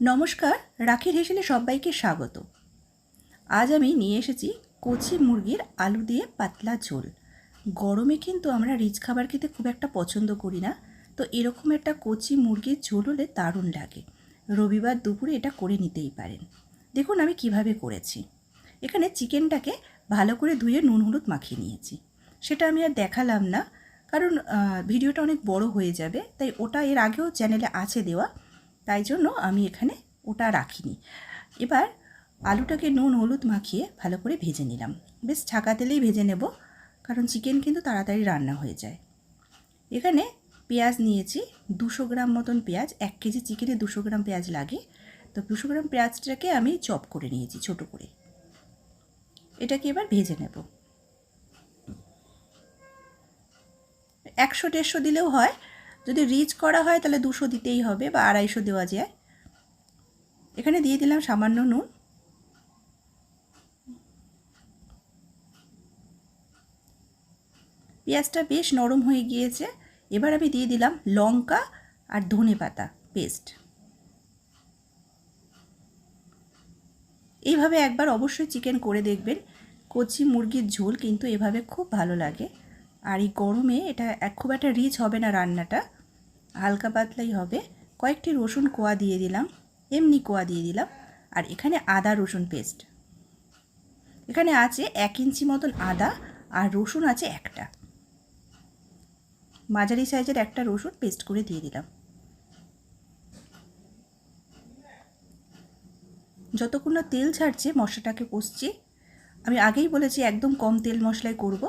নমস্কার রাখির হেসেলে সবাইকে স্বাগত। আজ আমি নিয়ে এসেছি কচি মুরগির আলু দিয়ে পাতলা ঝোল। গরমে কিন্তু আমরা রিচ খাবার খেতে খুব একটা পছন্দ করি না। তো এরকম একটা কচি মুরগির ঝোল হলে দারুণ লাগে। রবিবার দুপুরে এটা করে নিতেই পারেন। দেখুন আমি কীভাবে করেছি। এখানে চিকেনটাকে ভালো করে ধুয়ে নুন হলুদ মাখিয়ে নিয়েছি। সেটা আমি আর দেখালাম না, কারণ ভিডিওটা অনেক বড় হয়ে যাবে, তাই ওটা এর আগেও চ্যানেলে আছে দেওয়া। তাই জন্য আমি এখানে ওটা রাখিনি। এবার আলুটাকে নুন, হলুদ মাখিয়ে ভালো করে ভেজে নিলাম। বেশ ছাকা তেলেই ভেজে নেব, কারণ চিকেন কিন্তু তাড়াতাড়ি রান্না হয়ে যায়। এখানে পেঁয়াজ নিয়েছি, দুশো গ্রাম মতন পেঁয়াজ, এক কেজি চিকেনে দুশো গ্রাম পেঁয়াজ লাগে। তো দুশো গ্রাম পেঁয়াজটাকে আমি চপ করে নিয়েছি, ছোট করে। এটাকে এবার ভেজে নেব। একশো, দেড়শো দিলেও হয় যদি রিচ করা হয় তাহলে দুশো দিতেই হবে বা আড়াইশো দেওয়া যায়। এখানে দিয়ে দিলাম সামান্য নুন। পেঁয়াজটা বেশ নরম হয়ে গিয়েছে। এবার আমি দিয়ে দিলাম লঙ্কা আর ধনে পাতা পেস্ট এইভাবে একবার অবশ্যই চিকেন করে দেখবেন। কচি মুরগির ঝোল কিন্তু এভাবে খুব ভালো লাগে। আর এই গরমে এটা খুব একটা রিচ হবে না রান্নাটা। হালকা পাতলাই হবে। কয়েকটি রসুন কোয়া দিয়ে দিলাম, এমনি কোয়া দিয়ে দিলাম, আর এখানে আদা রসুন পেস্ট এখানে আছে এক ইঞ্চি মতন আদা আর রসুন আছে একটা। মাঝারি সাইজের একটা রসুন পেস্ট করে দিয়ে দিলাম। যতক্ষণ না তেল ছাড়ছে মশলাটাকে কষছি, আমি আগেই বলেছি একদম কম তেল মশলায় করব।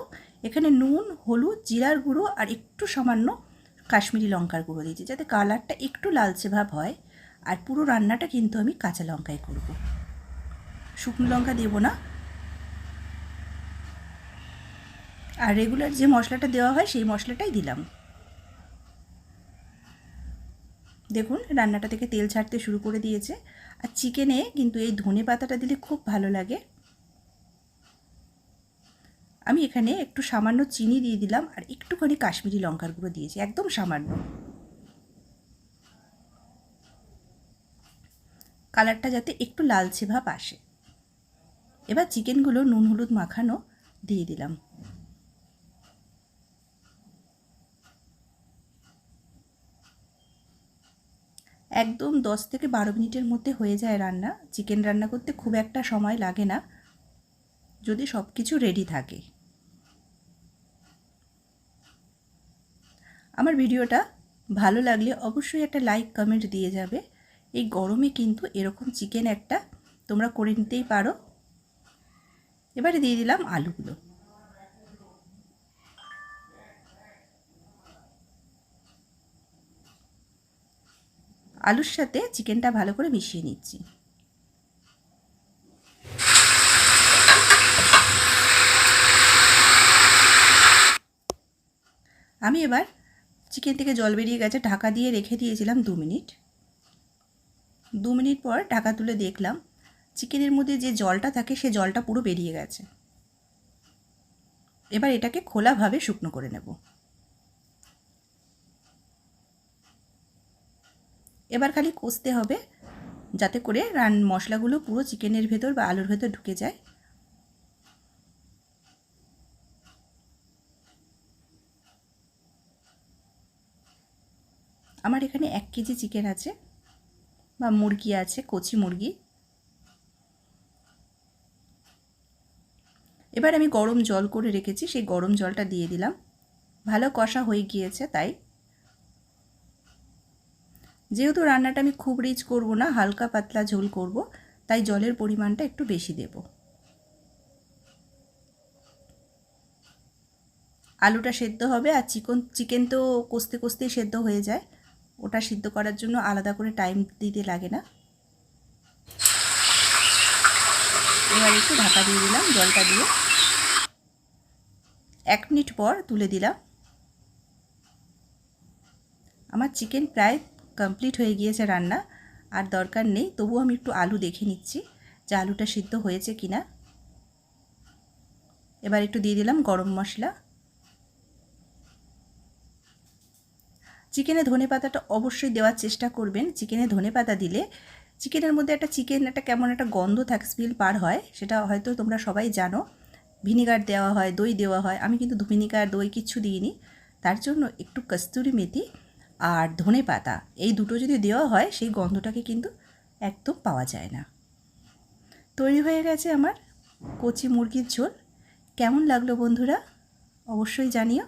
এখানে নুন, হলুদ, জিরার গুঁড়ো আর একটু সামান্য কাশ্মীরি লঙ্কার গুঁড়ো দিয়েছি, যাতে কালারটা একটু লালচে ভাব হয়। আর পুরো রান্নাটা কিন্তু আমি কাঁচা লঙ্কায় করব। শুকনো লঙ্কা দেবো না। আর রেগুলার যে মশলাটা দেওয়া হয়, সেই মশলাটাই দিলাম। দেখুন, রান্নাটা থেকে তেল ছাড়তে শুরু করে দিয়েছে। আর চিকেনে কিন্তু এই ধনে পাতাটা দিলে খুব ভালো লাগে। আমি এখানে একটু সামান্য চিনি দিয়ে দিলাম আর একটুখানি কাশ্মীরি লঙ্কার গুঁড়ো দিয়েছি, একদম সামান্য। কালারটা যাতে একটু লালচে ভাব আসে। এবার চিকেনগুলো নুন হলুদ মাখানো দিয়ে দিলাম। একদম দশ থেকে বারো মিনিটের মধ্যে হয়ে যায় রান্না। চিকেন রান্না করতে খুব একটা সময় লাগে না, যদি সব কিছু রেডি থাকে। আমার ভিডিওটা ভালো লাগলে অবশ্যই একটা লাইক কমেন্ট দিয়ে যাবে। এই গরমে কিন্তু এরকম চিকেন একটা তোমরা করে নিতেই পারো। এবারে দিয়ে দিলাম আলুগুলো। আলুর সাথে চিকেনটা ভালো করে মিশিয়ে নিচ্ছি। আমি এবার চিকেন থেকে জল বেরিয়ে গেছে, ঢাকা দিয়ে রেখে দিয়েছিলাম দু মিনিট। দু মিনিট পর ঢাকা তুলে দেখলাম, চিকেনের মধ্যে যে জলটা থাকে সে জলটা পুরো বেরিয়ে গেছে। এবার এটাকে খোলাভাবে শুকনো করে নেব। এবার খালি কষতে হবে, যাতে করে রান মশলাগুলো পুরো চিকেনের ভেতর বা আলুর ভেতর ঢুকে যায়। আমার এখানে এক কেজি চিকেন আছে বা মুরগি আছে, কচি মুরগি। এবার আমি গরম জল করে রেখেছি, সেই গরম জলটা দিয়ে দিলাম। ভালো কষা হয়ে গিয়েছে তাই। যেহেতু রান্নাটা আমি খুব রিচ করব না, হালকা পাতলা ঝোল করব, তাই জলের পরিমাণটা একটু বেশি দেব। আলুটা সেদ্ধ হবে আর চিকন, চিকেন তো কষতে কষতেই সেদ্ধ হয়ে যায়। ওটা সিদ্ধ করার জন্য আলাদা করে টাইম দিতে লাগে না। এবার একটু ঢাকা দিয়ে দিলাম, জলটা দিয়ে। এক মিনিট পর তুলে দিলাম। আমার চিকেন প্রায় কমপ্লিট হয়ে গিয়েছে রান্না, আর দরকার নেই তবু আমি একটু আলু দেখে নিচ্ছি যে আলুটা সিদ্ধ হয়েছে কি না এবার একটু দিয়ে দিলাম গরম মশলা। চিকেনে ধনে পাতাটা অবশ্যই দেওয়ার চেষ্টা করবেন। চিকেনে ধনে পাতা দিলে চিকেনের মধ্যে একটা চিকেন একটা কেমন একটা গন্ধ থাকে স্মেল পার হয়, সেটা হয়তো তোমরা সবাই জানো। ভিনিগার দেওয়া হয়, দই দেওয়া হয়। আমি কিন্তু ভিনিগার, দই কিচ্ছু দিইনি। তার জন্য একটু কস্তুরি মেথি আর ধনে পাতা এই দুটো যদি দেওয়া হয়, সেই গন্ধটাকে কিন্তু একদম পাওয়া যায় না। তৈরি হয়ে গেছে আমার কচি মুরগির ঝোল। কেমন লাগল বন্ধুরা? অবশ্যই জানিও।